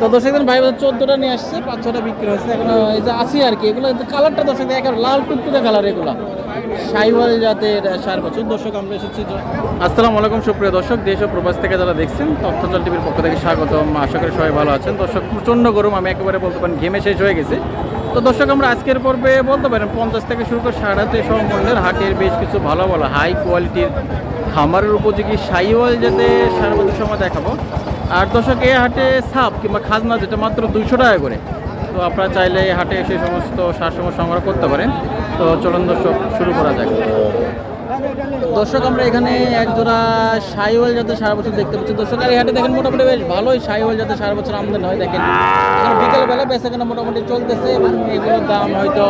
তো দর্শক ভাই চোদ্দোটা নিয়ে আসছে পাঁচ ছটা বিক্রি হয়েছে। এখন এই যে আছে আর কি, এগুলো কালারটা দর্শক একেবারে লাল টুকটুকে কালার এগুলো। সাইওয়াল জাতের সার বছর। দর্শক, আমরা এসেছি আসসালামু আলাইকুম, সুপ্রিয় দর্শক, দেশ ও প্রবাস থেকে যারা দেখছেন, তথ্যজল টিভির পক্ষ থেকে স্বাগতম। আশা করি সবাই ভালো আছেন। দর্শক, প্রচণ্ড গরম, আমি একেবারে বলতে পারেন ঘেমে শেষ হয়ে গেছে। তো দর্শক, আমরা আজকের পর্বে বলতে পারেন পঞ্চাশ থেকে শুরু করে সাড়ে সব মূল্যের হাটের বেশ কিছু ভালো ভালো হাই কোয়ালিটির খামারের উপযোগী সাইওয়াল যাতে সার বছর সময় দেখাবো। আর দর্শক এই হাটে সাপ কিংবা খাজনা যেটা মাত্র দুইশো টাকা করে, তো আপনারা চাইলে এই হাটে সেই সমস্ত সার সময় সংগ্রহ করতে পারেন। তো চলুন দর্শক, শুরু করা যাক। দর্শক, আমরা এখানে এক জোড়া সাইওয়াল যাতে সারা বছর দেখতে পাচ্ছি। দর্শক, আর হাটে দেখেন মোটামুটি বেশ ভালোই সাইওয়াল যাতে সারা বছর আমদানি হয়। দেখেন, এখন বিকেলবেলা বেচা কেনা মোটামুটি চলতেছে এবং এগুলোর দাম হয়তো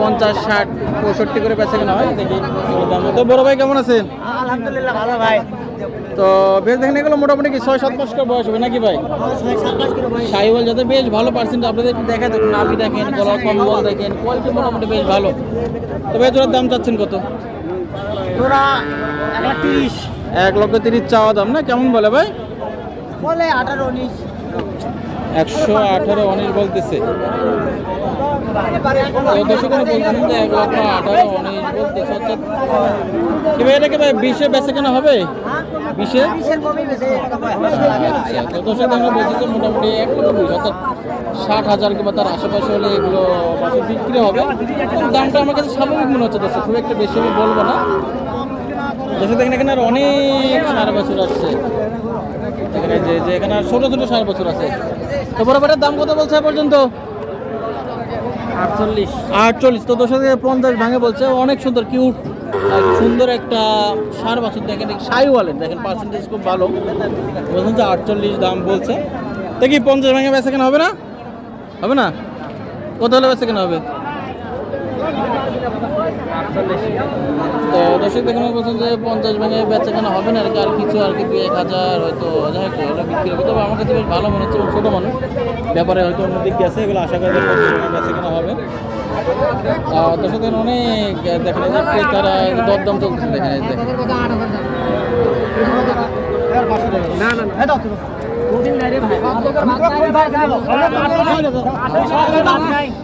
পঞ্চাশ, ষাট, পঁয়ষট্টি করে বেচা কেনা হয়। দেখি দাম তো বড় ভাই, কেমন আছেন? আলহামদুলিল্লাহ, ভালো ভাই। তো বেশ দেখেন এগুলো মোটামুটি কি ছয় সাত মাস করে বয়স হবে নাকি ভাই? সাইওয়াল যাতে বেশ ভালো পার্সেন্ট আপনাদের দেখা দেখুন নাভি দেখেন গলা কম্বল দেখেন কোয়ালিটি মোটামুটি বেশ ভালো। তবে এটার দাম চাচ্ছেন কত? তোরা এক লক্ষ তিরিশ চাওয়া দাম না? কেমন বলে ভাই? বলে আঠারো উনিশ। একশো আঠারো উনিশ বলতেছে। এটা কি ভাই বিশে বেচে কেনা হবে? বিশে? বেশি আচ্ছা, দর্শক বলছি যে মোটামুটি এক লক্ষ বিশ অর্থাৎ ষাট হাজার কিংবা তার আশেপাশে হলে এগুলো বাসে বিক্রি হবে। কিন্তু দামটা আমার কাছে স্বাভাবিক মনে হচ্ছে দর্শক খুব একটা বেশি আমি বলব না। দর্শক দেখেন এখানে আর অনেক সারা বছর আসছে। এখানে যে যে এখানে আর ছোটো ছোটো সারা বছর আছে। তো বড় বড় দাম কত বলছে এ পর্যন্ত? আটচল্লিশ। আটচল্লিশ। তো দশ থেকে পঞ্চাশ ভাঙে বলছে। অনেক সুন্দর কিউট। সুন্দর একটা সার বাছুর দেখেন সাই বলেন দেখেন পার্সেন্টেজ খুব ভালো। বলছেন যে আটচল্লিশ দাম বলছে। দেখি পঞ্চাশ ভাঙে বেচা কেন হবে না? হবে না? কত হলে বেচা কেনা হবে? তো দর্শক দেখেন বলছেন যে পঞ্চাশ ভাঙে বেচা কেনা হবে না আর কি আর কিছু আর কি এক হাজার হয়তো যাই হোক ওগুলো বিক্রি হবে। তবে আমার কাছে বেশ ভালো মনে হচ্ছে এবং ছোটো মানুষ। ব্যাপারে হয়তো অন্য দিক গেছে এগুলো আশা করি যে পঞ্চাশ বেচা কেনা হবে। দর্শক দেখেন অনেক দেখা এই যে ক্রেতারা দরদাম চলতেছে দেখেন এই যে। না না না। ভাই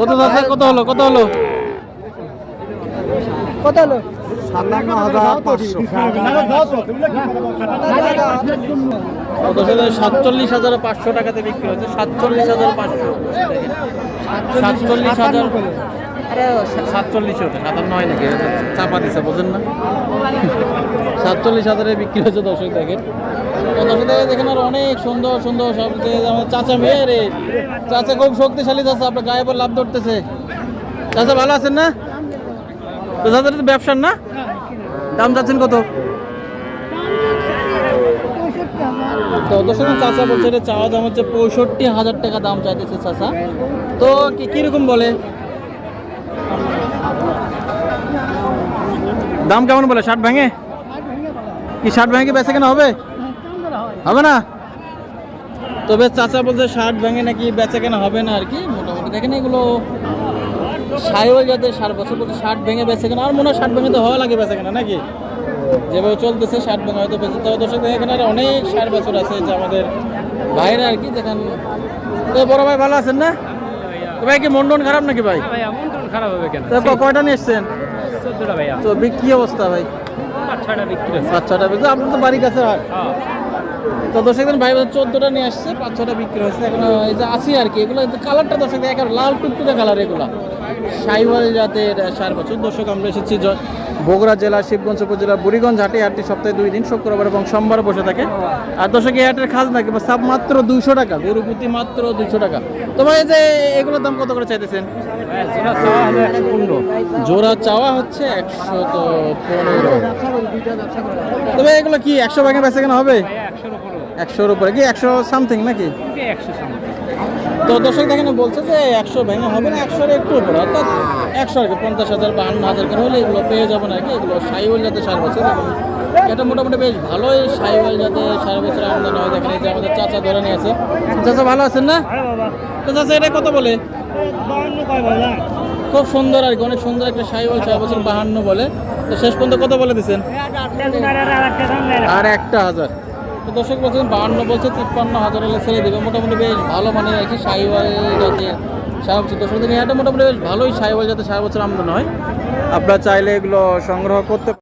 কত কত হলো কত হলো কত হলো সাতচল্লিশ হাজার পাঁচশো টাকাতে বিক্রি হচ্ছে সাতচল্লিশ হাজার পাঁচশো। সাতচল্লিশ হাজার সাতচল্লিশ ওটা সাতান্ন হয় নাকি? চাপা দিছে, বোঝেন না। সাতচল্লিশ হাজারে বিক্রি হচ্ছে দর্শক দেখেন দেখেন আর অনেক সুন্দর সুন্দর সব আমার চাচা মেয়ে রে। চাচা খুব শক্তিশালী চাচা, আপনার গায়ে পর লাভ ধরতেছে। চাচা ভালো আছেন না? তো চাচা তো ব্যবসার না? দাম চাচ্ছেন কত? তো দর্শক, চাচা বলছে চাওয়া দাম হচ্ছে পঁয়ষট্টি হাজার টাকা দাম চাইতেছে চাচা। তো কীরকম বলে? দাম কেমন বলে? ষাট ভেঙে? কি ষাট ভেঙে বেচে কেনা হবে? হবে না? তবে চাচা বলছে ষাট ভেঙে নাকি বেচা কেনা হবে না আর কি? মোটামুটি দেখেন এগুলো সাইওয়াল যাদের ষাট বছর বলছে ষাট ভেঙে বেচে কেনা আর মনে হয় ষাট ভেঙে তো হওয়া লাগে বেচা কেনা নাকি? যেভাবে চলতেছে ষাট ভেঙে হয়তো বেঁচে তবে দর্শক এখানে আর অনেক ষাট বছর আছে যে আমাদের ভাইরা আর কি দেখেন। তো বড় ভাই ভালো আছেন না? ভাই কি মন টন খারাপ নাকি ভাই? ভাইয়া মন টন খারাপ হবে কেন? কয়টা নিয়ে এসছেন? চোদ্দটা ভাইয়া তো বি- কি অবস্থা ভাই? পাঁচ ছয়টা বিক্রি হচ্ছে। পাঁচ ছটা আপনার তো বাড়ি কাছে হ্যাঁ। তো দর্শক দিন ভাই চোদ্দটা নিয়ে আসছে পাঁচ ছটা বিক্রি হচ্ছে। এখন এই যে আছি আর কি এগুলো কালারটা দর্শক একেবারে লাল টুকটুকে কালার এগুলা। সাইওয়াল জাতের সার বছর দর্শক, আমরা এসেছি বগুড়া জেলা, শিবগঞ্জ উপজেলা, বুড়িগঞ্জ হাটে। হাটটি সপ্তাহে দুই দিন, শুক্রবার এবং সোমবার বসে থাকে। আর দর্শক, এই হাটের খাজনা কিংবা সাপ মাত্র দুইশো টাকা, গরু মাত্র দুইশো টাকা। তোমার এই যে এগুলোর দাম কত করে চাইতেছেন? জোড়া চাওয়া হচ্ছে একশো তো পনেরো। তবে এগুলো কি একশো ভাগে বেচা কেনা হবে? একশোর উপরে। কি একশো সামথিং নাকি? একশো তো দর্শক দেখেন বলছে যে একশো ভেঙে হবে না একশোর একটু উপরে অর্থাৎ একশো আর কি পঞ্চাশ হাজার বাহান্ন হাজার করে হলে এগুলো পেয়ে যাবেন আর কি এগুলো সাইওয়াল যাতে সার বছর এবং এটা মোটামুটি বেশ ভালোই সাইওয়াল যাতে সার বছর আমদানি হয়। দেখেন এই যে আমাদের চাচা ধরে নিয়ে আছে চাচা ভালো আছেন না? তো চাচা এটা কত বলে? খুব সুন্দর আর কি অনেক সুন্দর একটা সাইওয়াল সারা বছর বাহান্ন বলে। তো শেষ পর্যন্ত কত বলে দিচ্ছেন আর একটা হাজার। তো দর্শক বলছেন, বাহান্ন বলছে, তিপ্পান্ন হাজার হলে ছেড়ে দেবে। মোটামুটি বেশ ভালো মানে কি সাইওয়াল জাতের বছর দর্শক দিন এটা মোটামুটি বেশ ভালোই সাইওয়াল যাতে সারা বছর আমদানি হয় আপনারা চাইলে এগুলো সংগ্রহ করতে